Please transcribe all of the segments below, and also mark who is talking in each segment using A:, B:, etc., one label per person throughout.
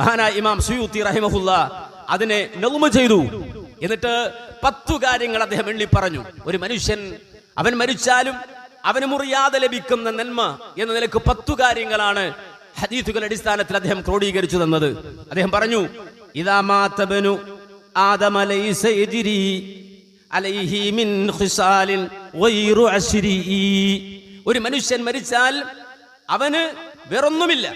A: മഹാനായ ഇമാം സുയൂത്തി റഹിമഹുല്ല അതിനെ നെളുമ ചെയ്തു. എന്നിട്ട് പത്തു കാര്യങ്ങൾ അദ്ദേഹം എണ്ണി പറഞ്ഞു. ഒരു മനുഷ്യൻ അവൻ മരിച്ചാലും അവന് മുറിയാതെ ലഭിക്കുന്ന നന്മ എന്ന നിലയ്ക്ക് പത്തു കാര്യങ്ങളാണ് ഹദീസുകളുടെ അടിസ്ഥാനത്തിൽ അദ്ദേഹം ക്രോഡീകരിച്ചു തന്നത്. അദ്ദേഹം പറഞ്ഞു മാതബനു അലൈഹി മിൻ ഖിസാലിൻ ഒരു മനുഷ്യൻ മരിച്ചാൽ അവന് വേറൊന്നുമില്ല.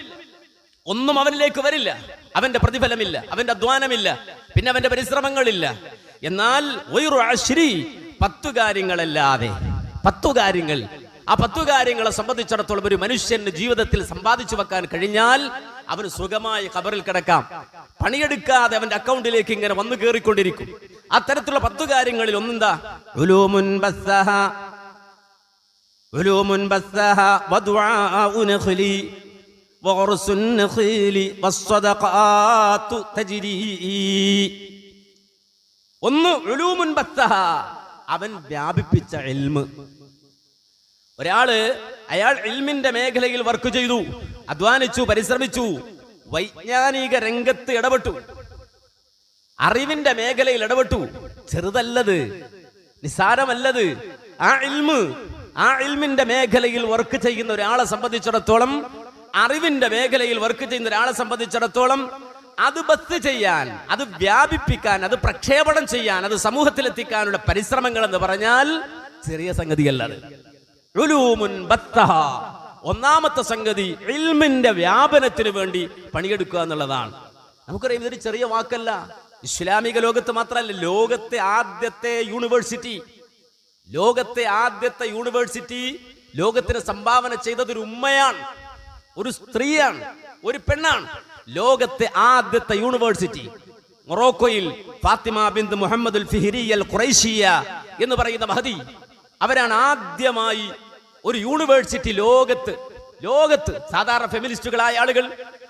A: ഒന്നും അവനിലേക്ക് വരില്ല. അവന്റെ പ്രതിഫലമില്ല അവന്റെ അധ്വാനമില്ല പിന്നെ അവന്റെ പരിശ്രമങ്ങളില്ല. എന്നാൽ ഒരു അശ്രീ പത്തു കാര്യങ്ങളല്ലാതെ പത്തു കാര്യങ്ങൾ. ആ പത്തു കാര്യങ്ങളെ സംബന്ധിച്ചിടത്തോളം ഒരു മനുഷ്യന് ജീവിതത്തിൽ സമ്പാദിച്ചു വെക്കാൻ കഴിഞ്ഞാൽ അവന് സുഖമായി കബറിൽ കിടക്കാം. പണിയെടുക്കാതെ അവന്റെ അക്കൗണ്ടിലേക്ക് ഇങ്ങനെ വന്നു കയറിക്കൊണ്ടിരിക്കും. അത്തരത്തിലുള്ള പത്തു കാര്യങ്ങളിൽ ഒന്നെന്താ? ഉലൂമുൻ وغرس النخيل والصدقات تجري ഒന്ന് ഉലൂമുൻ ബത്തഹ അവൻ വ്യാപിപ്പിച്ച ഇൽമ് ഒരാള് അയാൾ ഇൽമിന്റെ മേഖലയിൽ വർക്ക് ചെയ്തു അധ്വാനിച്ചു പരിശ്രമിച്ചു വൈജ്ഞാനിക രംഗത്ത് ഇടപെട്ടു അറിവിന്റെ മേഖലയിൽ ഇടപെട്ടു ചെറുതല്ലത് നിസാരമല്ലത് ആ ഇൽമ് ആ ഇൽമിന്റെ മേഖലയിൽ വർക്ക് ചെയ്യുന്ന ഒരാളെ സംബന്ധിച്ചിടത്തോളം അറിവിന്റെ മേഖലയിൽ വർക്ക് ചെയ്യുന്ന ഒരാളെ സംബന്ധിച്ചിടത്തോളം അത് ബസ് ചെയ്യാൻ അത് വ്യാപിപ്പിക്കാൻ അത് പ്രക്ഷേപണം ചെയ്യാൻ അത് സമൂഹത്തിലെത്തിക്കാനുള്ള പരിശ്രമങ്ങൾ എന്ന് പറഞ്ഞാൽ ചെറിയ സംഗതിയല്ല. ഒന്നാമത്തെ സംഗതി ഇൽമിന്റെ വ്യാപനത്തിന് വേണ്ടി പണിയെടുക്കുക എന്നുള്ളതാണ്. നമുക്കറിയാം ഇതൊരു ചെറിയ വാക്കല്ല. ഇസ്ലാമിക ലോകത്ത് മാത്രമല്ല ലോകത്തെ ആദ്യത്തെ യൂണിവേഴ്സിറ്റി. ലോകത്തെ ആദ്യത്തെ യൂണിവേഴ്സിറ്റി ലോകത്തിന് സംഭാവന ചെയ്തത് ഒരു ഉമ്മയാണ്. ഒരു സ്ത്രീയാണ് ഒരു പെണ്ണാണ്. ലോകത്തെ ആദ്യത്തെ യൂണിവേഴ്സിറ്റി മൊറോക്കോയിൽ ഫാത്തിമ ബിന്ദ് മുഹമ്മദ് ഫിഹിരിയൽ എന്ന് പറയുന്ന മഹതി അവരാണ് ആദ്യമായി ഒരു യൂണിവേഴ്സിറ്റി ലോകത്ത് ലോകത്ത് സാധാരണ ഫെമിനിസ്റ്റുകളായ ആളുകൾ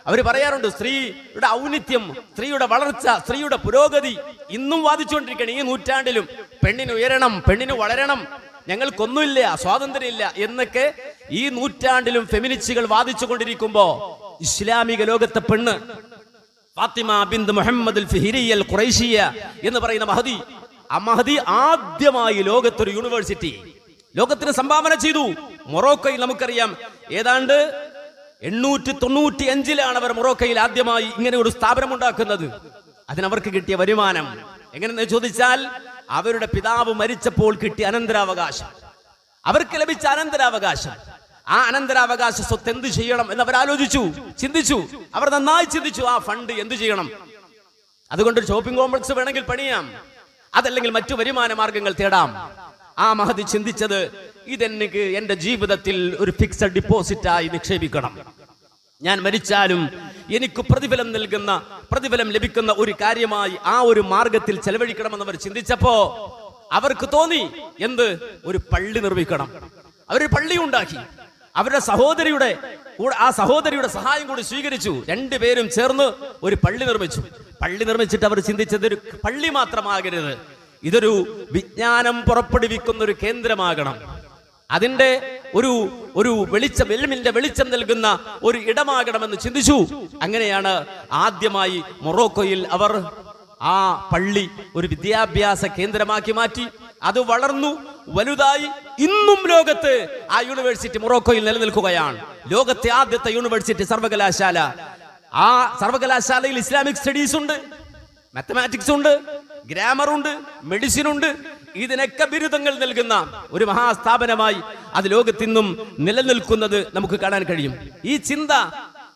A: അവർ പറയാറുണ്ട് സ്ത്രീയുടെ ഔന്നിത്യം സ്ത്രീയുടെ വളർച്ച സ്ത്രീയുടെ പുരോഗതി ഇന്നും വാദിച്ചുകൊണ്ടിരിക്കുകയാണ്. ഈ നൂറ്റാണ്ടിലും പെണ്ണിന് ഉയരണം പെണ്ണിന് വളരണം ഞങ്ങൾക്കൊന്നുമില്ല സ്വാതന്ത്ര്യമില്ല എന്നൊക്കെ ഈ നൂറ്റാണ്ടിലും ഫെമിനിസ്റ്റുകൾ വാദിച്ചു കൊണ്ടിരിക്കുമ്പോ ഇസ്ലാമിക ലോകത്തെ പെണ്ണ് ഫാത്തിമ ബിന്ദ് മുഹമ്മദ് ഫിഹിരിയൽ എന്ന് പറയുന്ന മഹദി ആ മഹദി ആദ്യമായി ലോകത്തൊരു യൂണിവേഴ്സിറ്റി ലോകത്തിന് സംഭാവന ചെയ്തു. മൊറോക്കോയിൽ നമുക്കറിയാം ഏതാണ്ട് എണ്ണൂറ്റി തൊണ്ണൂറ്റി അഞ്ചിലാണ് അവർ മൊറോക്കയിൽ ആദ്യമായി ഇങ്ങനെ ഒരു സ്ഥാപനം ഉണ്ടാക്കുന്നത് അതിനവർക്ക് കിട്ടിയ വരുമാനം. എങ്ങനെയെന്ന് ചോദിച്ചാൽ അവരുടെ പിതാവ് മരിച്ചപ്പോൾ കിട്ടിയ അനന്തരാവകാശം. അവർക്ക് ലഭിച്ച അനന്തരാവകാശം. ആ അനന്തരാവകാശ സ്വത്ത് എന്ത് ചെയ്യണം എന്ന് അവർ ആലോചിച്ചു ചിന്തിച്ചു. അവർ നന്നായി ചിന്തിച്ചു ആ ഫണ്ട് എന്ത് ചെയ്യണം? അതുകൊണ്ട് ഷോപ്പിംഗ് കോംപ്ലക്സ് വേണമെങ്കിൽ പണിയാം. അതല്ലെങ്കിൽ മറ്റു വരുമാന മാർഗങ്ങൾ തേടാം. ആ മഹതി ചിന്തിച്ചത് ഇതെനിക്ക് എന്റെ ജീവിതത്തിൽ ഒരു ഫിക്സഡ് ഡിപ്പോസിറ്റായി നിക്ഷേപിക്കണം. ഞാൻ മരിച്ചാലും എനിക്ക് പ്രതിഫലം നൽകുന്ന പ്രതിഫലം ലഭിക്കുന്ന ഒരു കാര്യമായി ആ ഒരു മാർഗത്തിൽ ചെലവഴിക്കണമെന്ന് അവർ ചിന്തിച്ചപ്പോ അവർക്ക് തോന്നി എന്ത്? ഒരു പള്ളി നിർമ്മിക്കണം. അവരൊരു പള്ളി ഉണ്ടാക്കി. അവരുടെ സഹോദരിയുടെ ആ സഹോദരിയുടെ സഹായം കൂടി സ്വീകരിച്ചു. രണ്ടുപേരും ചേർന്ന് ഒരു പള്ളി നിർമ്മിച്ചു. പള്ളി നിർമ്മിച്ചിട്ട് അവർ ചിന്തിച്ചത് ഒരു പള്ളി മാത്രമാകരുത്. ഇതൊരു വിജ്ഞാനം പുറപ്പെടുവിക്കുന്ന ഒരു കേന്ദ്രമാകണം. അതിന്റെ ഒരു ഒരു വെളിച്ചം എൽമിന്റെ വെളിച്ചം നൽകുന്ന ഒരു ഇടമാകണമെന്ന് ചിന്തിച്ചു. അങ്ങനെയാണ് ആദ്യമായി മൊറോക്കോയിൽ അവർ ആ പള്ളി ഒരു വിദ്യാഭ്യാസ കേന്ദ്രമാക്കി മാറ്റി. അത് വളർന്നു വലുതായി ഇന്നും ലോകത്ത് ആ യൂണിവേഴ്സിറ്റി മൊറോക്കോയിൽ നിലനിൽക്കുകയാണ്. ലോകത്തെ ആദ്യത്തെ യൂണിവേഴ്സിറ്റി സർവകലാശാല. ആ സർവകലാശാലയിൽ ഇസ്ലാമിക് സ്റ്റഡീസ് ഉണ്ട് മാത്തമാറ്റിക്സ് ഉണ്ട് ഗ്രാമർ ഉണ്ട് മെഡിസിൻ ഉണ്ട് ഇതിനൊക്കെ ബിരുദങ്ങൾ നൽകുന്ന ഒരു മഹാസ്ഥാപനമായി അത് ലോകത്തിന്നും നിലനിൽക്കുന്നത് നമുക്ക് കാണാൻ കഴിയും. ഈ ചിന്ത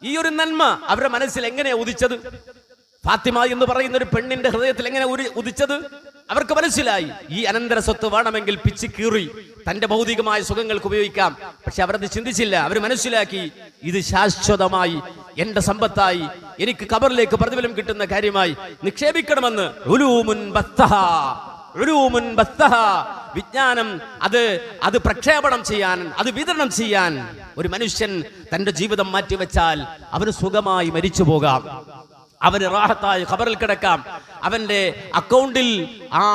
A: ഈ ഒരു നന്മ അവരുടെ മനസ്സിൽ എങ്ങനെ ഉദിച്ചത്? ഫാത്തിമ എന്ന് പറയുന്ന ഒരു പെണ്ണിന്റെ ഹൃദയത്തിൽ എങ്ങനെ ഒരു ഉദിച്ചത്? അവർക്ക് മനസ്സിലായി. ഈ അനന്തര സ്വത്ത് വേണമെങ്കിൽ പിച്ച് കീറി തന്റെ ഭൗതികമായ സുഖങ്ങൾക്ക് ഉപയോഗിക്കാം. പക്ഷെ അവരത് ചിന്തിച്ചില്ല. അവർ മനസ്സിലാക്കി ഇത് ശാശ്വതമായി എന്റെ സമ്പത്തായി എനിക്ക് കബറിലേക്ക് പ്രതിഫലം കിട്ടുന്ന കാര്യമായി നിക്ഷേപിക്കണമെന്ന് വിജ്ഞാനം അത് അത് പ്രക്ഷേപണം ചെയ്യാൻ അത് വിതരണം ചെയ്യാൻ ഒരു മനുഷ്യൻ തന്റെ ജീവിതം മാറ്റിവെച്ചാൽ അവന് സുഖമായി മരിച്ചു പോകാം. അവന് റാഹത്തായി ഖബറിൽ കിടക്കാം. അവന്റെ അക്കൗണ്ടിൽ ആ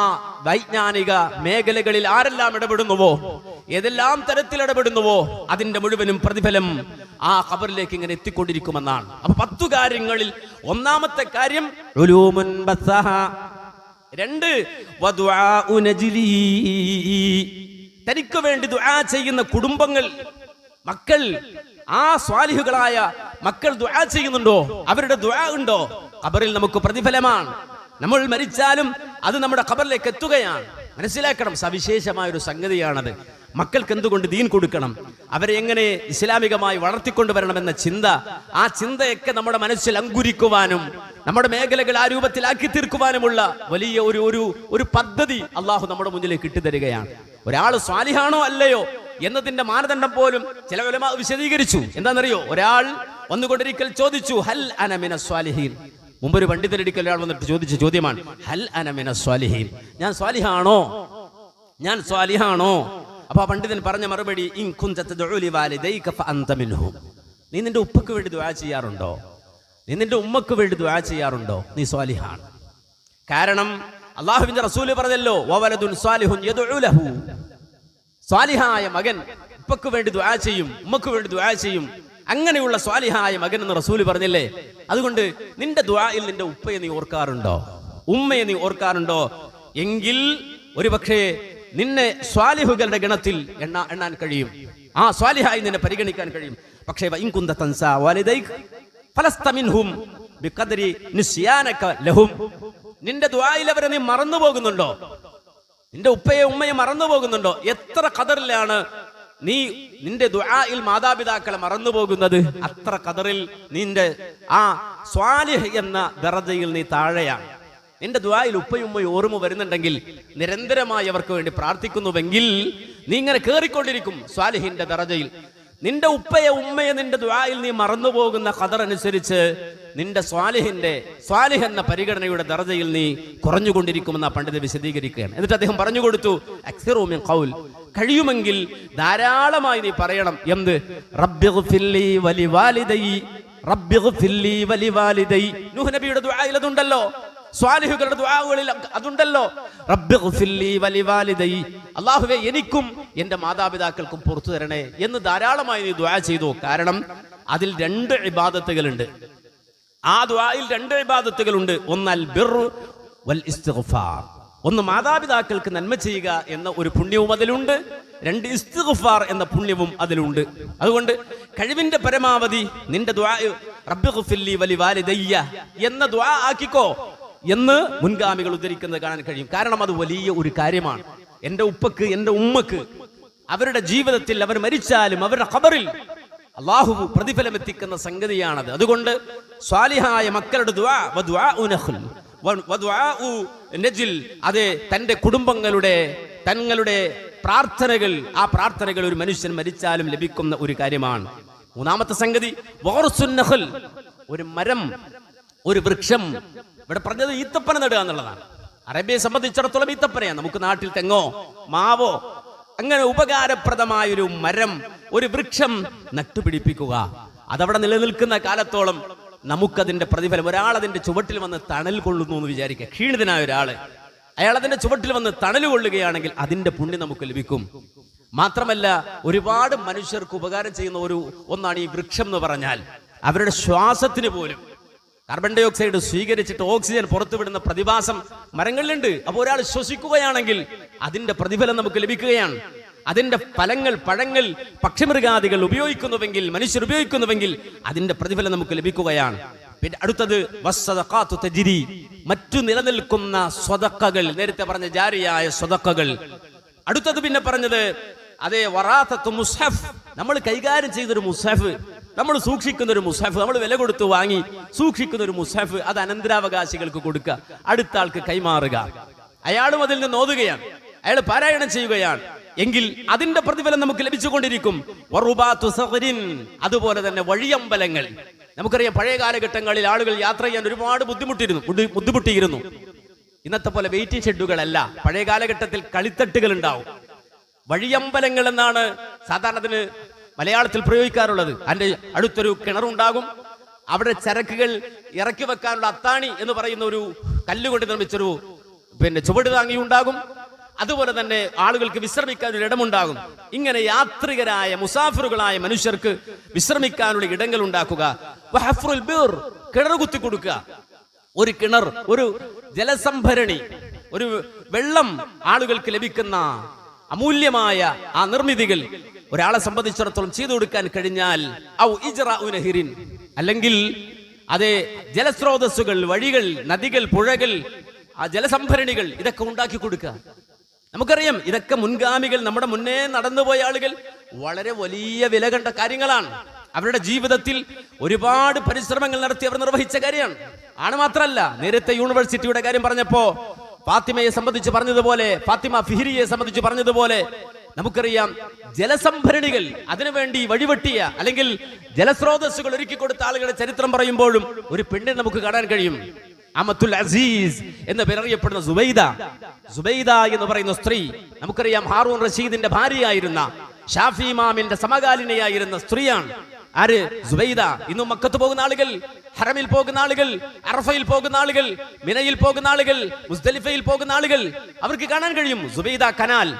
A: വൈജ്ഞാനിക മേഖലകളിൽ ആരെല്ലാം ഇടപെടുന്നുവോ? ഏതെല്ലാം തരത്തിൽ ഇടപെടുന്നുവോ? അതിന്റെ മുഴുവനും പ്രതിഫലം ആ ഖബറിലേക്ക് ഇങ്ങനെ എത്തിക്കൊണ്ടിരിക്കുമെന്നാണ്. അപ്പൊ പത്തു കാര്യങ്ങളിൽ ഒന്നാമത്തെ കാര്യം. രണ്ട്. തനിക്ക് വേണ്ടി ദുആ ചെയ്യുന്ന കുടുംബങ്ങൾ മക്കൾ ആ സ്വാലിഹുകളായ മക്കൾ ദുആ ചെയ്യുന്നുണ്ടോ? അവരുടെ ദുആ ഉണ്ടോ? ഖബറിൽ നമുക്ക് പ്രതിഫലമാണ്. നമ്മൾ മരിച്ചാലും അത് നമ്മുടെ ഖബറിലേക്ക് എത്തുകയാണ്. മനസ്സിലാക്കണം സവിശേഷമായ ഒരു സംഗതിയാണത്. മക്കൾക്ക് എന്തുകൊണ്ട് ദീൻ കൊടുക്കണം? അവരെ എങ്ങനെ ഇസ്ലാമികമായി വളർത്തിക്കൊണ്ടുവരണമെന്ന ചിന്ത ആ ചിന്തയൊക്കെ നമ്മുടെ മനസ്സിൽ അങ്കുരിക്കുവാനും നമ്മുടെ മേഖലകൾ ആ രൂപത്തിലാക്കി തീർക്കുവാനുമുള്ള വലിയ ഒരു ഒരു ഒരു പദ്ധതി അള്ളാഹു നമ്മുടെ മുന്നിലേക്ക് ഇട്ടുതരികയാണ് ഒരാൾ സ്വാലിഹാണോ അല്ലയോ എന്നതിന്റെ മാനദണ്ഡം പോലും ചില ഉലമാ വിശദീകരിച്ചു. എന്താണെന്നറിയോ? ഒരാൾ വന്നുകൊണ്ടിരിക്കൽ ചോദിച്ചു ഹൽ അനമിന സ്വാലിഹീൻ? മുമ്പ് ഒരു പണ്ഡിതനൊരിക്കൽ ഒരാൾ വന്നിട്ട് ചോദിച്ച ചോദ്യമാണ് ഹൽ അനമിന സ്വാലിഹീൻ? ഞാൻ സ്വാലിഹാണോ? ഞാൻ സ്വാലിഹാണോ? അപ്പൊ ആ പണ്ഡിതൻ പറഞ്ഞ മറുപടി. നീ നിന്റെ ഉപ്പക്ക് വേണ്ടി ദുആ ചെയ്യാറുണ്ടോ? നീ നിന്റെ ഉമ്മക്ക് വേണ്ടി ദുആ ചെയ്യാറുണ്ടോ? നീ സ്വാലിഹാണ്. കാരണം അള്ളാഹുവിന്റെ റസൂൽ പറഞ്ഞല്ലോ സ്വാലിഹായ മകൻ ഉപ്പക്ക് വേണ്ടി ദുആ ചെയ്യും ഉമ്മക്ക് വേണ്ടി ദുആ ചെയ്യും. അങ്ങനെയുള്ള സ്വാലിഹായ മകൻ എന്ന് റസൂൽ പറഞ്ഞില്ലേ? അതുകൊണ്ട് നിന്റെ ദുആയിൽ നിന്റെ ഉപ്പയെ നീ ഓർക്കാറുണ്ടോ? ഉമ്മയെ നീ ഓർക്കാറുണ്ടോ? എങ്കിൽ ഒരുപക്ഷേ നിന്നെ സ്വാലിഹുകളുടെ ഗണത്തിൽ എണ്ണ എണ്ണാൻ കഴിയും. ആ സ്വാലിഹായി നിന്നെ പരിഗണിക്കാൻ കഴിയും. പക്ഷേ വൈകുന്ത തൻസാ വാലിദൈക് ഫലസ്ത മിൻഹും ബിഖദ്രി നിസ്യാനക ലഹും. നിന്റെ ദുആയിൽ നീ മറന്നു പോകുന്നുണ്ടോ? നിന്റെ ഉപ്പയെ ഉമ്മയെ മറന്നു പോകുന്നുണ്ടോ? എത്ര കതറിലാണ് നീ നിന്റെ ദുആയിൽ മാതാപിതാക്കളെ മറന്നു പോകുന്നത്? അത്ര കതറിൽ നിന്റെ ആ സ്വാലിഹ് എന്ന ദറജയിൽ നീ താഴെയാണ്. നിന്റെ ദുആയിൽ ഉപ്പയും ഉമ്മയും ഓർമ്മ വരുന്നുണ്ടെങ്കിൽ നിരന്തരമായി അവർക്ക് വേണ്ടി പ്രാർത്ഥിക്കുന്നുവെങ്കിൽ നീ ഇങ്ങനെ കേറിക്കൊണ്ടിരിക്കും സ്വാലിഹിന്റെ ദറജയിൽ. നിന്റെ ഉപ്പയെ ഉമ്മയെ നിന്റെ ദുആയിൽ നീ മറന്നുപോകുന്ന ഖദർ അനുസരിച്ച് നിന്റെ സ്വാലിഹിന്റെ സ്വാലിഹ് എന്ന പരിഗണനയുടെ ദർജയിൽ നീ കുറഞ്ഞുകൊണ്ടിരിക്കുമെന്ന് പണ്ഡിത വിശദീകരിക്കുകയാണ്. എന്നിട്ട് അദ്ദേഹം പറഞ്ഞു കൊടുത്തു അക്സിറോമിൻ കൗൽ കഴിയുമെങ്കിൽ ധാരാളമായി നീ പറയണം എന്ത്? റബ്ബിഗ്ഫിർലി വലിവാലിദൈ റബ്ബിഗ്ഫിർലി വലിവാലിദൈ നൂഹ് നബിയുടെ അതുണ്ടല്ലോ. സ്വാലിഹുകളുടെ ദുആകളിൽ അതുണ്ടല്ലോ. അല്ലാഹുവേ എനിക്കും എന്റെ മാതാപിതാക്കൾക്കും പുറത്തു തരണേ എന്ന് ധാരാളമായി നീ ദുആ ചെയ്തു. കാരണം അതിൽ രണ്ട് ഇബാദത്തുകളുണ്ട്. ആ ദുആയിൽ രണ്ട് ഇബാദത്തുകളുണ്ട്. ഒന്ന് അൽ ബിർറു വൽ ഇസ്തിഗ്ഫാർ. ഒന്ന് മാതാപിതാക്കൾക്ക് നന്മ ചെയ്യുക എന്ന ഒരു പുണ്യവും അതിലുണ്ട്. രണ്ട് ഇസ്തിഗ്ഫാർ എന്ന പുണ്യവും അതിലുണ്ട്. അതുകൊണ്ട് കഴിവിന്റെ പരമാവധി നിന്റെ ദുആ റബ്ബിഗ്ഫിർലി വലി വാലിദയ്യ എന്ന ദുആ ആക്കിക്കോ. എന്ന് മുൻഗാമികൾ ഉദ്ധരിക്കുന്നത് കാണാൻ കഴിയും. കാരണം അത് വലിയ ഒരു കാര്യമാണ്. എന്റെ ഉപ്പക്ക് എന്റെ ഉമ്മക്ക് അവരുടെ ജീവിതത്തിൽ അവർ മരിച്ചാലും അവരുടെ ഖബറിൽ അള്ളാഹു പ്രതിഫലം എത്തിക്കുന്ന സംഗതിയാണത്. അതുകൊണ്ട് സ്വാലിഹായ മക്കളുടെ അതെ തന്റെ കുടുംബങ്ങളുടെ തങ്ങളുടെ പ്രാർത്ഥനകൾ ആ പ്രാർത്ഥനകൾ ഒരു മനുഷ്യൻ മരിച്ചാലും ലഭിക്കുന്ന ഒരു കാര്യമാണ്. മൂന്നാമത്തെ സംഗതി ഒരു മരം ഒരു വൃക്ഷം ഇവിടെ പറഞ്ഞത് ഈത്തപ്പന നടുക എന്നുള്ളതാണ്. അറേബ്യയെ സംബന്ധിച്ചിടത്തോളം ഈത്തപ്പനയാണ്. നമുക്ക് നാട്ടിൽ തെങ്ങോ മാവോ അങ്ങനെ ഉപകാരപ്രദമായൊരു മരം ഒരു വൃക്ഷം നട്ടുപിടിപ്പിക്കുക. അതവിടെ നിലനിൽക്കുന്ന കാലത്തോളം നമുക്കതിന്റെ പ്രതിഫലം. ഒരാൾ അതിന്റെ ചുവട്ടിൽ വന്ന് തണൽ കൊള്ളുന്നു എന്ന് വിചാരിക്കുക. ക്ഷീണിതനായ ഒരാൾ അയാൾ അതിന്റെ ചുവട്ടിൽ വന്ന് തണൽ കൊള്ളുകയാണെങ്കിൽ അതിന്റെ പുണ്യം നമുക്ക് ലഭിക്കും. മാത്രമല്ല ഒരുപാട് മനുഷ്യർക്ക് ഉപകാരം ചെയ്യുന്ന ഒരു ഒന്നാണ് ഈ വൃക്ഷം എന്ന് പറഞ്ഞാൽ. അവരുടെ ശ്വാസത്തിന് പോലും കാർബൺ ഡൈ ഓക്സൈഡ് സ്വീകരിച്ചിട്ട് ഓക്സിജൻ പുറത്തുവിടുന്ന പ്രതിഭാസം മരങ്ങളിലുണ്ട്. അപ്പോൾ ഒരാൾ ശ്വസിക്കുകയാണെങ്കിൽ അതിന്റെ പ്രതിഫലം നമുക്ക് ലഭിക്കുകയാണ്. അതിന്റെ ഫലങ്ങൾ പഴങ്ങൾ പക്ഷിമൃഗാദികൾ ഉപയോഗിക്കുന്നുവെങ്കിൽ മനുഷ്യർ ഉപയോഗിക്കുന്നുവെങ്കിൽ അതിന്റെ പ്രതിഫലം നമുക്ക് ലഭിക്കുകയാണ്. പിന്നെ അടുത്തത് മറ്റു നിലനിൽക്കുന്ന സ്വതക്കകൾ നേരത്തെ പറഞ്ഞ ജാരിയായ സ്വതക്കകൾ. അടുത്തത് പിന്നെ പറഞ്ഞത് അതേ വറാത്തത്ത് മുസഫ് നമ്മൾ കൈകാര്യം ചെയ്തൊരു മുസ്ഹഫ്. നമ്മൾ സൂക്ഷിക്കുന്ന ഒരു മുസാഫ് നമ്മൾ വില കൊടുത്ത് വാങ്ങി സൂക്ഷിക്കുന്ന ഒരു മുസാഫ് അത് അനന്തരാവകാശികൾക്ക് കൊടുക്കുക അടുത്ത ആൾക്ക് കൈമാറുക. അയാളും അതിൽ നിന്ന് ഓതുകയാണ്. അയാൾ പാരായണം ചെയ്യുകയാണ്. എങ്കിൽ അതിന്റെ പ്രതിഫലം നമുക്ക് ലഭിച്ചുകൊണ്ടിരിക്കും. അതുപോലെ തന്നെ വഴിയമ്പലങ്ങൾ. നമുക്കറിയാം പഴയ കാലഘട്ടങ്ങളിൽ ആളുകൾ യാത്ര ചെയ്യാൻ ഒരുപാട് ബുദ്ധിമുട്ടിയിരുന്നു ബുദ്ധിമുട്ടിയിരുന്നു. ഇന്നത്തെ പോലെ വെയിറ്റിംഗ് ഷെഡുകളല്ല പഴയ കാലഘട്ടത്തിൽ കളിത്തട്ടുകൾ ഉണ്ടാവും. വഴിയമ്പലങ്ങൾ എന്നാണ് സാധാരണ അതിന് മലയാളത്തിൽ പ്രയോഗിക്കാറുള്ളത്. അതിന്റെ അടുത്തൊരു കിണറുണ്ടാകും. അവിടെ ചരക്കുകൾ ഇറക്കി വെക്കാനുള്ള അത്താണി എന്ന് പറയുന്ന ഒരു കല്ലുകൊണ്ട് നിർമ്മിച്ചൊരു പിന്നെ ചുവട് താങ്ങി ഉണ്ടാകും. അതുപോലെ തന്നെ ആളുകൾക്ക് വിശ്രമിക്കാൻ ഒരു ഇടമുണ്ടാകും. ഇങ്ങനെ യാത്രികരായ മുസാഫിറുകളായ മനുഷ്യർക്ക് വിശ്രമിക്കാനുള്ള ഇടങ്ങൾ ഉണ്ടാക്കുക. കിണർ കുത്തി കൊടുക്കുക. ഒരു കിണർ ഒരു ജലസംഭരണി ഒരു വെള്ളം ആളുകൾക്ക് ലഭിക്കുന്ന അമൂല്യമായ ആ നിർമ്മിതികൾ. ഒരാളെ സംബന്ധിച്ചിടത്തോളം ചെയ്തു കൊടുക്കാൻ കഴിഞ്ഞാൽ ഔ അല്ലെങ്കിൽ അതെ ജലസ്രോതസ്സുകൾ വഴികൾ നദികൾ പുഴകൾ ആ ജലസംഭരണികൾ ഇതൊക്കെ ഉണ്ടാക്കി കൊടുക്കുക. നമുക്കറിയാം ഇതൊക്കെ മുൻഗാമികൾ നമ്മുടെ മുന്നേ നടന്നുപോയ ആളുകൾ വളരെ വലിയ വില കണ്ട കാര്യങ്ങളാണ്. അവരുടെ ജീവിതത്തിൽ ഒരുപാട് പരിശ്രമങ്ങൾ നടത്തി അവർ നിർവഹിച്ച കാര്യമാണ്. ആണ് മാത്രമല്ല നേരത്തെ യൂണിവേഴ്സിറ്റിയുടെ കാര്യം പറഞ്ഞപ്പോ ഫാത്തിമയെ സംബന്ധിച്ച് പറഞ്ഞതുപോലെ ഫാത്തിമ ഫിഹിരിയെ സംബന്ധിച്ച് പറഞ്ഞതുപോലെ നമുക്കറിയാം ജലസംഭരണികൾ അതിനുവേണ്ടി വഴിവെട്ടിയ അല്ലെങ്കിൽ ജലസ്രോതസ്സുകൾ ഒരുക്കി കൊടുത്ത ആളുകളുടെ ചരിത്രം പറയുമ്പോഴും ഒരു പെണ്ണിനെ നമുക്ക് കാണാൻ കഴിയും. അമത്തുൽ അസീസ് എന്ന് പേരറിയപ്പെടുന്ന സുബൈദ. സുബൈദ എന്ന് പറയുന്ന സ്ത്രീ നമുക്കറിയാം ഹാറൂൺ റഷീദിന്റെ ഭാര്യയായിരുന്ന ഷാഫി ഇമാമിന്റെ സമകാലിനയായിരുന്ന സ്ത്രീയാണ്. ആര്? സുബൈദ. ഇന്നും മക്കത്ത് പോകുന്ന ആളുകൾ ഹറമിൽ പോകുന്ന ആളുകൾ അറഫയിൽ പോകുന്ന ആളുകൾ മിനയിൽ പോകുന്ന ആളുകൾ മുസ്തലിഫയിൽ പോകുന്ന ആളുകൾ അവർക്ക് കാണാൻ കഴിയും. Zubaida canal.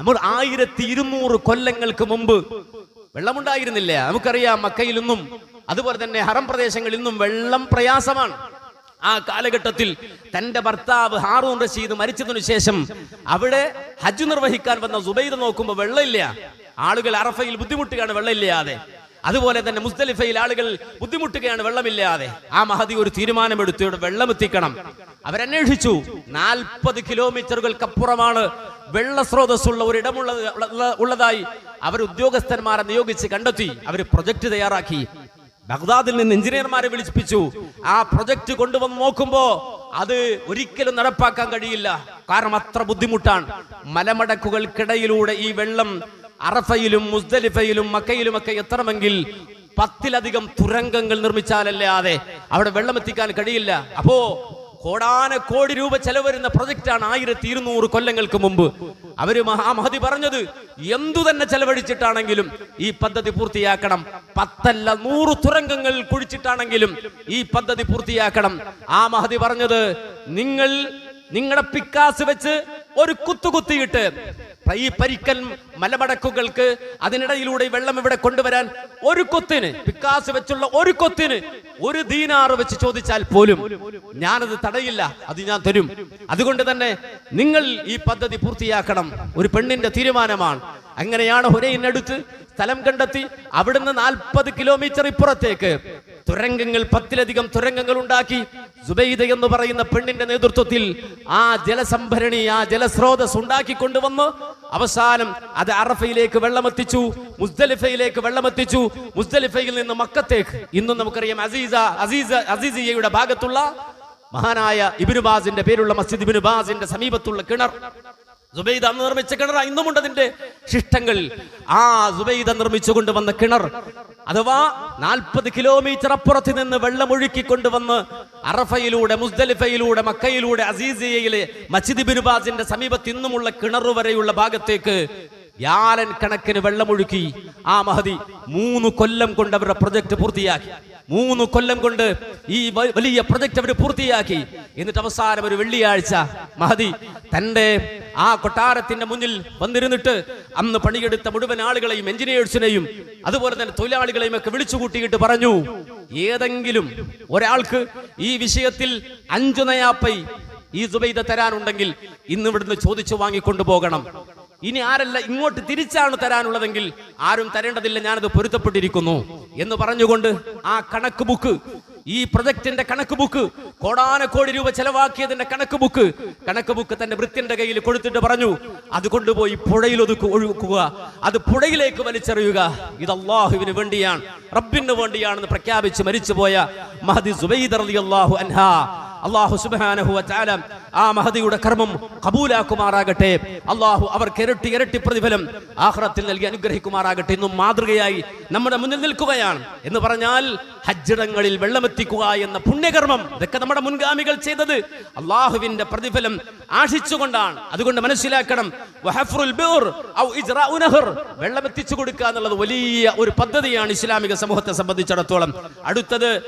A: നമ്മൾ ആയിരത്തി ഇരുന്നൂറ് കൊല്ലങ്ങൾക്ക് മുമ്പ് വെള്ളമുണ്ടായിരുന്നില്ല. നമുക്കറിയാം മക്കയിലൊന്നും അതുപോലെ തന്നെ ഹറം പ്രദേശങ്ങളിൽ നിന്നും വെള്ളം പ്രയാസമാണ്. ആ കാലഘട്ടത്തിൽ തന്റെ ഭർത്താവ് ഹാറൂൺ റഷീദ് മരിച്ചതിനു ശേഷം അവിടെ ഹജ്ജ് നിർവഹിക്കാൻ വന്ന സുബൈദ് നോക്കുമ്പോൾ വെള്ളമില്ല. ആളുകൾ അറഫയിൽ ബുദ്ധിമുട്ടുകയാണ് വെള്ളമില്ലാതെ. അതുപോലെ തന്നെ മുസ്തലിഫയിൽ ആളുകൾ ബുദ്ധിമുട്ടുകയാണ് വെള്ളമില്ലാതെ. ആ മഹതി ഒരു തീരുമാനമെടുത്തു ഇവിടെ വെള്ളം എത്തിക്കണം അവരന്വേഷിച്ചു. നാൽപ്പത് കിലോമീറ്ററുകൾക്കപ്പുറമാണ് വെള്ള ഒരു ഇടമുള്ള ഉള്ളതായി അവർ ഉദ്യോഗസ്ഥന്മാരെ നിയോഗിച്ച് കണ്ടെത്തി. അവർ പ്രൊജക്ട് തയ്യാറാക്കി. ബഗ്ദാദിൽ നിന്ന് എഞ്ചിനീയർമാരെ വിളിപ്പിച്ചു ആ പ്രൊജക്ട് കൊണ്ടുവന്ന് നോക്കുമ്പോ അത് ഒരിക്കലും നടപ്പാക്കാൻ കഴിയില്ല. കാരണം അത്ര ബുദ്ധിമുട്ടാണ്. മലമടക്കുകൾക്കിടയിലൂടെ ഈ വെള്ളം അറഫയിലും മുസ്ദലിഫയിലും മക്കയിലുമൊക്കെ എത്തണമെങ്കിൽ പത്തിലധികം തുരങ്കങ്ങൾ നിർമ്മിച്ചാലല്ലാതെ അവിടെ വെള്ളം എത്തിക്കാൻ കഴിയില്ല. അപ്പോ കോടാന കോടി രൂപ ചെലവ് വരുന്ന പ്രൊജക്റ്റാണ് ആയിരത്തി ഇരുന്നൂറ് കൊല്ലങ്ങൾക്ക് മുമ്പ്. അവർ മഹാമഹതി പറഞ്ഞത് എന്തു തന്നെ ചെലവഴിച്ചിട്ടാണെങ്കിലും ഈ പദ്ധതി പൂർത്തിയാക്കണം. പത്തല്ല നൂറ് തുരങ്കങ്ങൾ കുഴിച്ചിട്ടാണെങ്കിലും ഈ പദ്ധതി പൂർത്തിയാക്കണം. ആ മഹതി പറഞ്ഞത് നിങ്ങൾ നിങ്ങളുടെ പിക്കാസ് വെച്ച് ഒരു കുത്തുകുത്തിയിട്ട് ഈ പരിക്കൽ മലമടക്കുകൾക്ക് അതിനിടയിലൂടെ വെള്ളം ഇവിടെ കൊണ്ടുവരാൻ ഒരു കൊത്തിന് പിക്കാസ് വെച്ചുള്ള ഒരു കൊത്തിന് ഒരു ദീനാറ് വെച്ച് ചോദിച്ചാൽ പോലും ഞാനത് തടയില്ല അത് ഞാൻ തരും. അതുകൊണ്ട് തന്നെ നിങ്ങൾ ഈ പദ്ധതി പൂർത്തിയാക്കണം. ഒരു പെണ്ണിന്റെ തീരുമാനമാണ്. അങ്ങനെയാണ് ഹുരയിനടുത്ത് സ്ഥലം കണ്ടെത്തി? അവിടുന്ന് നാൽപ്പത് കിലോമീറ്റർ ഇപ്പുറത്തേക്ക്. തുരങ്കങ്ങൾ പത്തിലധികം തുരങ്കങ്ങൾ ഉണ്ടാക്കി. സുബൈദ എന്ന് പറയുന്ന പെണ്ണിന്റെ നേതൃത്വത്തിൽ ആ ജലസംഭരണി ആ ജലസ്രോതസ് ഉണ്ടാക്കി കൊണ്ടുവന്ന് അവസാനം അത് അറഫയിലേക്ക് വെള്ളമെത്തിച്ചു മുസ്ദലിഫയിലേക്ക് വെള്ളമെത്തിച്ചു. മുസ്ദലിഫയിൽ നിന്ന് മക്കത്തേക്ക് ഇന്നും നമുക്കറിയാം അസീസ അസീസ അസീസിയയുടെ ഭാഗത്തുള്ള മഹാനായ ഇബിനുബാസിന്റെ പേരുള്ള മസ്ജിദ് ഇബിനുബാസിന്റെ സമീപത്തുള്ള കിണർ. സുബൈദ അന്ന് നിർമ്മിച്ച കിണർ ഇന്നുമുണ്ട് അതിന്റെ ശിഷ്ടങ്ങൾ. ആ സുബൈദ നിർമ്മിച്ചു കൊണ്ടുവന്ന കിണർ. അഥവാ നാൽപ്പത് കിലോമീറ്റർ അപ്പുറത്ത് നിന്ന് വെള്ളം ഒഴുക്കി കൊണ്ടുവന്ന് അറഫയിലൂടെ മുസ്ദലിഫയിലൂടെ മക്കയിലൂടെ അസീസിയയിലെ മസ്ജിദ് ബിനുബാസിന്റെ സമീപത്ത് ഇന്നുമുള്ള കിണർ വരെയുള്ള ഭാഗത്തേക്ക് വ്യാലൻ കണക്കിന് വെള്ളമൊഴുക്കി. ആ മഹതി മൂന്ന് കൊല്ലം കൊണ്ട് അവരുടെ പ്രൊജക്ട് പൂർത്തിയാക്കി. മൂന്ന് കൊല്ലം കൊണ്ട് ഈ വലിയ പ്രൊജക്ട് അവർ പൂർത്തിയാക്കി. എന്നിട്ട് അവസാനം ഒരു വെള്ളിയാഴ്ച മഹതി തന്റെ ആ കൊട്ടാരത്തിന്റെ മുന്നിൽ വന്നിരുന്നിട്ട് അന്ന് പണിയെടുത്ത മുഴുവൻ ആളുകളെയും എഞ്ചിനീയേഴ്സിനെയും അതുപോലെ തന്നെ തൊഴിലാളികളെയും ഒക്കെ വിളിച്ചു കൂട്ടിയിട്ട് പറഞ്ഞു ഏതെങ്കിലും ഒരാൾക്ക് ഈ വിഷയത്തിൽ അഞ്ചു നയാപ്പൈ ഈ സുബൈദ തരാനുണ്ടെങ്കിൽ ഇന്ന് ഇവിടുന്ന് ചോദിച്ചു വാങ്ങിക്കൊണ്ടു പോകണം. ഇനി ആരല്ല ഇങ്ങോട്ട് തിരിച്ചാണ് തരാനുള്ളതെങ്കിൽ ആരും തരേണ്ടതില്ല ഞാനത് പൊരുത്തപ്പെട്ടിരിക്കുന്നു എന്ന് പറഞ്ഞുകൊണ്ട് ആ കണക്ക് ബുക്ക് ഈ പ്രൊജക്ടിന്റെ കണക്ക് ബുക്ക് കോടാനക്കോടി രൂപ ചെലവാക്കിയതിന്റെ കണക്ക് ബുക്ക് കണക്ക് ബുക്ക് തന്റെ വൃത്തിന്റെ കയ്യിൽ കൊടുത്തിട്ട് പറഞ്ഞു അത് കൊണ്ടുപോയി പുഴയിൽ ഒതുക്കു ഒഴുക്കുക അത് പുഴയിലേക്ക് വലിച്ചെറിയുക ഇത് അള്ളാഹുവിന് വേണ്ടിയാണ് റബ്ബിന് വേണ്ടിയാണെന്ന് പ്രഖ്യാപിച്ച് മരിച്ചുപോയ മഹദി സുബൈദർ റളിയല്ലാഹു അൻഹ. അള്ളാഹു സുബാനഹു വതആല ആ മഹദിയുടെ കർമ്മം കബൂലാക്കുമാറാകട്ടെ. അള്ളാഹു അവർക്ക് ഇരട്ടി ഇരട്ടി പ്രതിഫലം ആഹ്റത്തിൽ നൽകി അനുഗ്രഹിക്കുമാറാകട്ടെ. എന്നും മാതൃകയായി നമ്മുടെ മുന്നിൽ നിൽക്കുകയാണ്. എന്ന് പറഞ്ഞാൽ ഹജ്ജിടങ്ങളിൽ വെള്ളമെത്തിക്കുക എന്ന പുണ്യകർമ്മം ഇതൊക്കെ നമ്മുടെ മുൻഗാമികൾ ചെയ്തത് അള്ളാഹുവിന്റെ പ്രതിഫലം ആശിച്ചുകൊണ്ടാണ്. അതുകൊണ്ട് മനസ്സിലാക്കണം വെള്ളമെത്തിച്ചു കൊടുക്കുക എന്നുള്ളത് വലിയ ഒരു പദ്ധതിയാണ് ഇസ്ലാമിക സമൂഹത്തെ സംബന്ധിച്ചിടത്തോളം. അടുത്തത്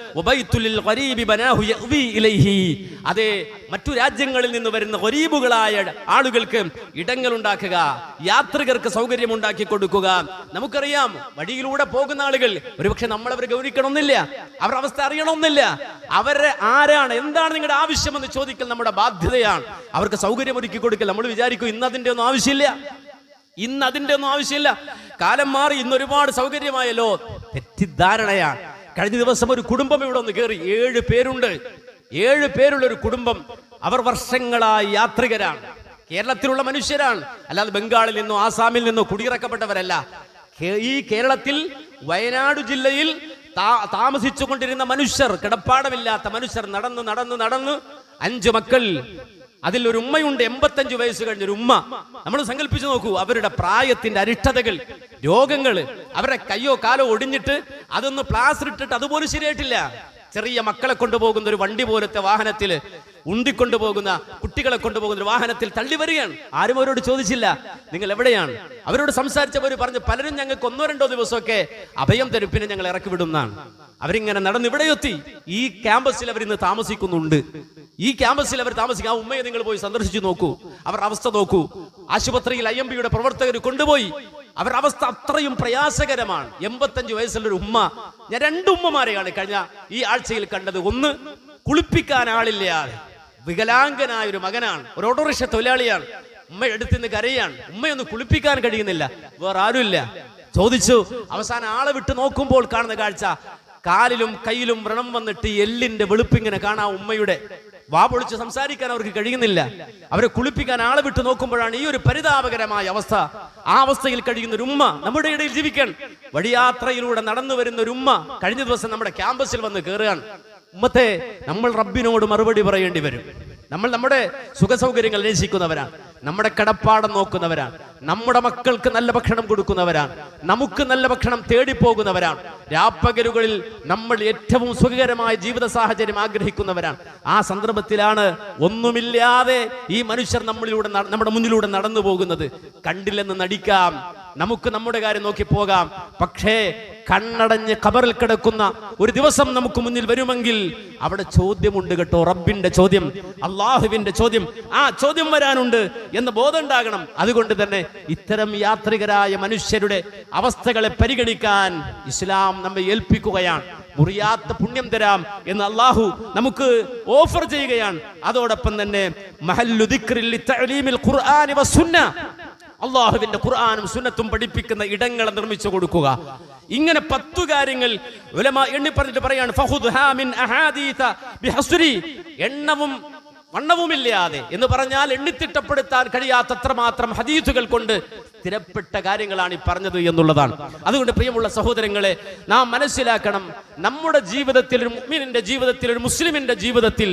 A: അതെ മറ്റു രാജ്യങ്ങളിൽ നിന്ന് വരുന്ന ഗരീബുകളായ ആളുകൾക്ക് ഇടങ്ങൾ ഉണ്ടാക്കുക യാത്രികർക്ക് സൗകര്യം ഉണ്ടാക്കി കൊടുക്കുക. നമുക്കറിയാം വഴിയിലൂടെ പോകുന്ന ആളുകൾ ഒരുപക്ഷെ നമ്മൾ അവർ ഗൗനിക്കണമെന്നില്ല അവരുടെ അവസ്ഥ അറിയണമെന്നില്ല. അവരെ ആരാണ് എന്താണ് നിങ്ങളുടെ ആവശ്യമെന്ന് ചോദിക്കൽ നമ്മുടെ ബാധ്യതയാണ്. അവർക്ക് സൗകര്യം ഒരുക്കി കൊടുക്കൽ നമ്മൾ വിചാരിക്കും ഇന്ന് അതിന്റെ ഒന്നും ആവശ്യമില്ല. ഇന്ന് അതിന്റെ ഒന്നും ആവശ്യമില്ല. കാലം മാറി ഇന്ന് ഒരുപാട് സൗകര്യമായല്ലോ. തെറ്റിദ്ധാരണയാണ്. കഴിഞ്ഞ ദിവസം ഒരു കുടുംബം ഇവിടെ ഒന്ന് കയറി. ഏഴ് പേരുണ്ട്. ഏഴ് പേരുള്ള ഒരു കുടുംബം. അവർ വർഷങ്ങളായി യാത്രികരാണ്. കേരളത്തിലുള്ള മനുഷ്യരാണ്. അല്ലാതെ ബംഗാളിൽ നിന്നോ ആസാമിൽ നിന്നോ കുടിയിറക്കപ്പെട്ടവരല്ല. ഈ കേരളത്തിൽ വയനാട് ജില്ലയിൽ താമസിച്ചു കൊണ്ടിരുന്ന മനുഷ്യർ കിടപ്പാടമില്ലാത്ത മനുഷ്യർ നടന്ന് നടന്ന് നടന്ന് അഞ്ചു മക്കൾ. അതിൽ ഒരു ഉമ്മയുണ്ട് എൺപത്തഞ്ച് വയസ്സ് കഴിഞ്ഞ ഒരു ഉമ്മ. നമ്മൾ സങ്കല്പിച്ചു നോക്കൂ അവരുടെ പ്രായത്തിന്റെ അരിഷ്ടതകൾ രോഗങ്ങൾ അവരുടെ കയ്യോ കാലോ ഒടിഞ്ഞിട്ട് അതൊന്ന് പ്ലാസ്റ്റർ ഇട്ടിട്ട് അതുപോലും ശരിയായിട്ടില്ല. ചെറിയ മക്കളെ കൊണ്ടുപോകുന്ന ഒരു വണ്ടി പോലത്തെ വാഹനത്തിൽ ഉണ്ടിക്കൊണ്ടുപോകുന്ന കുട്ടികളെ കൊണ്ടുപോകുന്ന ഒരു വാഹനത്തിൽ തള്ളി വരികയാണ്. ആരും അവരോട് ചോദിച്ചില്ല. നിങ്ങൾ എവിടെയാണ്? അവരോട് സംസാരിച്ചവർ പറഞ്ഞു പലരും ഞങ്ങൾക്ക് ഒന്നോ രണ്ടോ ദിവസമൊക്കെ അഭയം തരുപ്പിനെ ഞങ്ങൾ ഇറക്കി വിടുന്നതാണ്. അവരിങ്ങനെ നടന്ന് ഇവിടെ എത്തി ഈ ക്യാമ്പസിൽ അവർ ഇന്ന് താമസിക്കുന്നുണ്ട്. ഈ ക്യാമ്പസിൽ അവർ താമസിക്കും. ആ ഉമ്മയെ നിങ്ങൾ പോയി സന്ദർശിച്ചു നോക്കൂ. അവർ അവസ്ഥ നോക്കൂ. ആശുപത്രിയിൽ ഐ എം പിയുടെ പ്രവർത്തകർ കൊണ്ടുപോയി. അവർ അവസ്ഥ അത്രയും പ്രയാസകരമാണ്. എൺപത്തഞ്ച് വയസ്സുള്ള ഒരു ഉമ്മ. ഞാൻ രണ്ട് ഉമ്മമാരെയാണ് കഴിഞ്ഞ ഈ ആഴ്ചയിൽ കണ്ടത്. ഒന്ന് കുളിപ്പിക്കാൻ ആളില്ലാതെ വികലാംഗനായ ഒരു മകനാണ്. ഒരു ഓട്ടോറിക്ഷ തൊഴിലാളിയാണ്. ഉമ്മ എടുത്തുനിന്ന് കരയാണ്. ഉമ്മയൊന്ന് കുളിപ്പിക്കാൻ കഴിയുന്നില്ല. വേറെ ആരുമില്ല. ചോദിച്ചു അവസാനം ആളെ വിട്ട് നോക്കുമ്പോൾ കാണുന്ന കാഴ്ച. കാലിലും കയ്യിലും വ്രണം വന്നിട്ട് എല്ലിന്റെ വെളുപ്പിങ്ങനെ കാണാം ഉമ്മയുടെ. വാ പൊളിച്ച് സംസാരിക്കാൻ അവർക്ക് കഴിയുന്നില്ല. അവരെ കുളിപ്പിക്കാൻ ആളെ വിട്ട് നോക്കുമ്പോഴാണ് ഈ ഒരു പരിതാപകരമായ അവസ്ഥ. ആ അവസ്ഥയിൽ കഴിയുന്ന ഒരു ഉമ്മ നമ്മുടെ ഇടയിൽ ജീവിക്കാൻ. വഴിയാത്രയിലൂടെ നടന്നു വരുന്ന ഒരു ഉമ്മ കഴിഞ്ഞ ദിവസം നമ്മുടെ ക്യാമ്പസിൽ വന്ന് കയറുകയാണ് ഉമ്മത്തെ നമ്മൾ റബ്ബിനോട് മറുപടി പറയേണ്ടി വരും. നമ്മൾ നമ്മുടെ സുഖസൗകര്യങ്ങൾ അന്വേഷിക്കുന്നവരാണ് നമ്മുടെ കടപ്പാടം നോക്കുന്നവരാണ് നമ്മുടെ മക്കൾക്ക് നല്ല ഭക്ഷണം കൊടുക്കുന്നവരാണ് നമുക്ക് നല്ല ഭക്ഷണം തേടിപ്പോകുന്നവരാണ് രാപ്പകലുകളിൽ നമ്മൾ ഏറ്റവും സുഖകരമായ ജീവിത സാഹചര്യം ആഗ്രഹിക്കുന്നവരാണ് ആ സന്ദർഭത്തിലാണ് ഒന്നുമില്ലാതെ ഈ മനുഷ്യർ നമ്മളിലൂടെ നമ്മുടെ മുന്നിലൂടെ നടന്നു പോകുന്നത് കണ്ടില്ലെന്ന് നടിക്കാം. നമുക്ക് നമ്മുടെ കാര്യം നോക്കി പോകാം. പക്ഷേ കണ്ണടഞ്ഞ് കബറിൽ കിടക്കുന്ന ഒരു ദിവസം നമുക്ക് മുന്നിൽ വരുമെങ്കിൽ അവിടെ ചോദ്യമുണ്ട് കേട്ടോ. റബ്ബിന്റെ ചോദ്യം അള്ളാഹുവിന്റെ ചോദ്യം ആ ചോദ്യം വരാനുണ്ട് എന്ന് ബോധം ഉണ്ടാകണം അതുകൊണ്ട് തന്നെ ഇത്തരം യാത്രികരായ മനുഷ്യരുടെ അവസ്ഥകളെ പരിഗണിക്കാൻ ഇസ്ലാം നമ്മെ ഏൽപ്പിക്കുകയാണ്. മുറിയാത്ത പുണ്യം തരാം എന്ന് അള്ളാഹു നമുക്ക് ഓഫർ ചെയ്യുകയാണ്. അതോടൊപ്പം തന്നെ വസുന്ന അള്ളാഹുവിന്റെ ഖുർആാനും സുന്നത്തും പഠിപ്പിക്കുന്ന ഇടങ്ങളെ നിർമ്മിച്ചു കൊടുക്കുക ഇങ്ങനെ പത്തു കാര്യങ്ങൾ എണ്ണി പറഞ്ഞിട്ട് പറയാണ്. എണ്ണവും വണ്ണവുമില്ലാതെ എന്ന് പറഞ്ഞാൽ എണ്ണിത്തിട്ടപ്പെടുത്താൻ കഴിയാത്തത്ര മാത്രം ഹദീസുകൾ കൊണ്ട് സ്ഥിരപ്പെട്ട കാര്യങ്ങളാണ് ഈ പറഞ്ഞത് എന്നുള്ളതാണ് അതുകൊണ്ട് പ്രിയമുള്ള സഹോദരങ്ങളെ നാം മനസ്സിലാക്കണം നമ്മുടെ ജീവിതത്തിൽ ഒരു മുഅ്മിനിന്റെ ജീവിതത്തിൽ ഒരു മുസ്ലിമിന്റെ ജീവിതത്തിൽ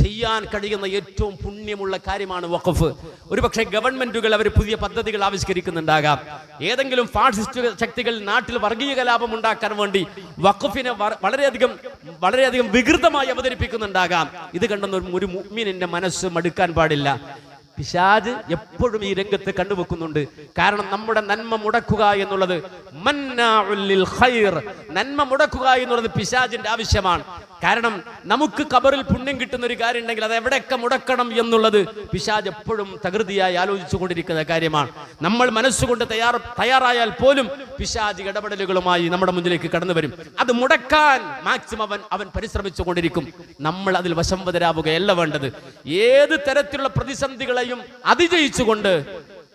A: ചെയ്യാൻ കഴിയുന്ന ഏറ്റവും പുണ്യമുള്ള കാര്യമാണ് വഖഫ്. ഒരുപക്ഷെ ഗവൺമെന്റുകൾ അവർ പുതിയ പദ്ധതികൾ ആവിഷ്കരിക്കുന്നുണ്ടാകാം. ഏതെങ്കിലും ഫാസിസ്റ്റ് ശക്തികൾ നാട്ടിൽ വർഗീയ കലാപം ഉണ്ടാക്കാൻ വേണ്ടി വഖഫിനെ വളരെയധികം വളരെയധികം വികൃതമായി അവതരിപ്പിക്കുന്നുണ്ടാകാം. ഇത് കണ്ടെന്ന് ഒരു മുഅ്മിനിന്റെ മനസ്സ് മടുക്കാൻ പാടില്ല. പിശാജ് എപ്പോഴും ഈ രംഗത്ത് കണ്ടുവെക്കുന്നുണ്ട്. കാരണം നമ്മുടെ നന്മ മുടക്കുക എന്നുള്ളത് നന്മ മുടക്കുക എന്നുള്ളത് പിശാജിന്റെ ആവശ്യമാണ്. കാരണം നമുക്ക് കബറിൽ പുണ്യം കിട്ടുന്ന ഒരു കാര്യം ഉണ്ടെങ്കിൽ അത് എവിടെയൊക്കെ മുടക്കണം എന്നുള്ളത് പിശാജ് എപ്പോഴും തകൃതിയായി ആലോചിച്ചു കൊണ്ടിരിക്കുന്ന കാര്യമാണ്. നമ്മൾ മനസ്സുകൊണ്ട് തയ്യാർ തയ്യാറായാൽ പോലും പിശാജ് ഇടപെടലുകളുമായി നമ്മുടെ മുന്നിലേക്ക് കടന്നു വരും. അത് മുടക്കാൻ മാക്സിമം അവൻ അവൻ പരിശ്രമിച്ചു കൊണ്ടിരിക്കും. നമ്മൾ അതിൽ വശംവതരാവുകയല്ല വേണ്ടത്. ഏത് തരത്തിലുള്ള പ്രതിസന്ധികളെയും അതിജയിച്ചുകൊണ്ട്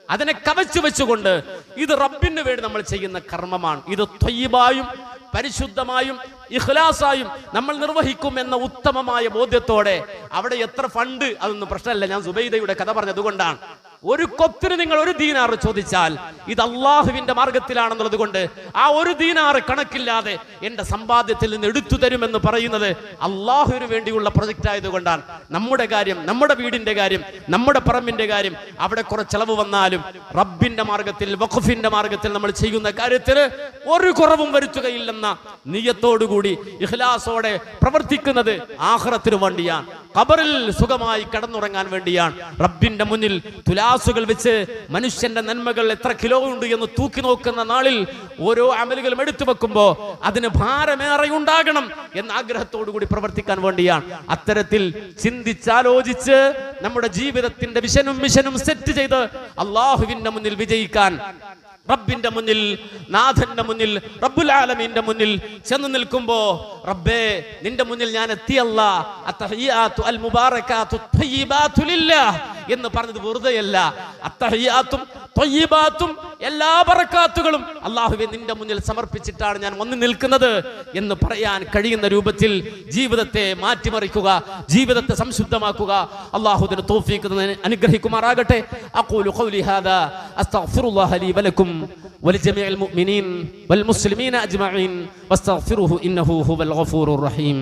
A: അതിനെ കവച്ചു വെച്ചുകൊണ്ട് ഇത് റബ്ബിന് വേണ്ടി നമ്മൾ ചെയ്യുന്ന കർമ്മമാണ്. ഇത് ത്വയ്യബായും പരിശുദ്ധമായും ഇഖ്ലാസായും നമ്മൾ നിർവഹിക്കും എന്ന ഉത്തമമായ ബോധ്യത്തോടെ അവിടെ എത്ര ഫണ്ട് അതൊന്നും പ്രശ്നമല്ല. ഞാൻ സുബൈദയുടെ കഥ പറഞ്ഞതുകൊണ്ടാണ് ഒരു കൊത്തിന് നിങ്ങൾ ഒരു ദീനാറ് ചോദിച്ചാൽ ഇത് അള്ളാഹുവിന്റെ മാർഗത്തിലാണെന്നുള്ളത് കൊണ്ട് ആ ഒരു ദീനാറ് കണക്കില്ലാതെ എന്റെ സമ്പാദ്യത്തിൽ നിന്ന് എടുത്തു തരുമെന്ന് പറയുന്നത് അള്ളാഹുവിന് വേണ്ടിയുള്ള പ്രൊജക്റ്റ് ആയതുകൊണ്ടാണ് നമ്മുടെ കാര്യം നമ്മുടെ വീടിന്റെ കാര്യം നമ്മുടെ പറമ്പിന്റെ കാര്യം അവിടെ കുറെ ചെലവ് വന്നാലും റബ്ബിന്റെ മാർഗത്തിൽ വഖഫിന്റെ മാർഗത്തിൽ നമ്മൾ ചെയ്യുന്ന കാര്യത്തിൽ ഒരു കുറവും വരുത്തുകയില്ലെന്ന നീയത്തോടുകൂടി ഇഖ്ലാസോടെ പ്രവർത്തിക്കുന്നത് ആഹ്റത്തിന് വേണ്ടിയാണ്. ഖബറിൽ സുഖമായി കടന്നുറങ്ങാൻ വേണ്ടിയാണ്. റബ്ബിന്റെ മുന്നിൽ തുലാസുകൾ വെച്ച് മനുഷ്യന്റെ നന്മകൾ എത്ര കിലോ ഉണ്ട് എന്ന് തൂക്കി നോക്കുന്ന നാളിൽ ഓരോ അമലുകളും എടുത്തു വെക്കുമ്പോൾ അതിന് ഭാരമേറെ ഉണ്ടാകണം എന്ന ആഗ്രഹത്തോടു കൂടി പ്രവർത്തിക്കാൻ വേണ്ടിയാണ്. അത്തരത്തിൽ ചിന്തിച്ചാലോചിച്ച് നമ്മുടെ ജീവിതത്തിന്റെ വിഷനും മിഷനും സെറ്റ് ചെയ്ത് അള്ളാഹുവിന്റെ മുന്നിൽ വിജയിക്കാൻ റബ്ബിന്റെ മുന്നിൽ നാഥന്റെ മുന്നിൽ റബ്ബുൽ ആലമീന്റെ മുന്നിൽ ചെന്ന് നിൽക്കുമ്പോ റബ്ബേ നിന്റെ മുന്നിൽ ഞാൻ എത്തിയല്ല. അൽ ലില്ലാഹ്. എന്ന് പറഞ്ഞത് വെറുതെയല്ല അത്തഹിയാത്തും ത്വയ്യിബാത്തും എല്ലാ ബറക്കാത്തുകളും അള്ളാഹുവെ നിന്റെ മുന്നിൽ സമർപ്പിച്ചിട്ടാണ് ഞാൻ വന്നു നിൽക്കുന്നത് എന്ന് പറയാൻ കഴിയുന്ന രൂപത്തിൽ ജീവിതത്തെ മാറ്റിമറിക്കുക ജീവിതത്തെ സംശുദ്ധമാക്കുക അള്ളാഹുദിന് തോഫീക്ക് അനുഗ്രഹിക്കുമാറാകട്ടെ അഖൂലു ഖൗലി ഹാദാ അസ്തഗ്ഫിറുല്ലാഹ ലി വലക്കും ولجميع المؤمنين والمسلمين أجمعين واستغفروه إنه هو الغفور الرحيم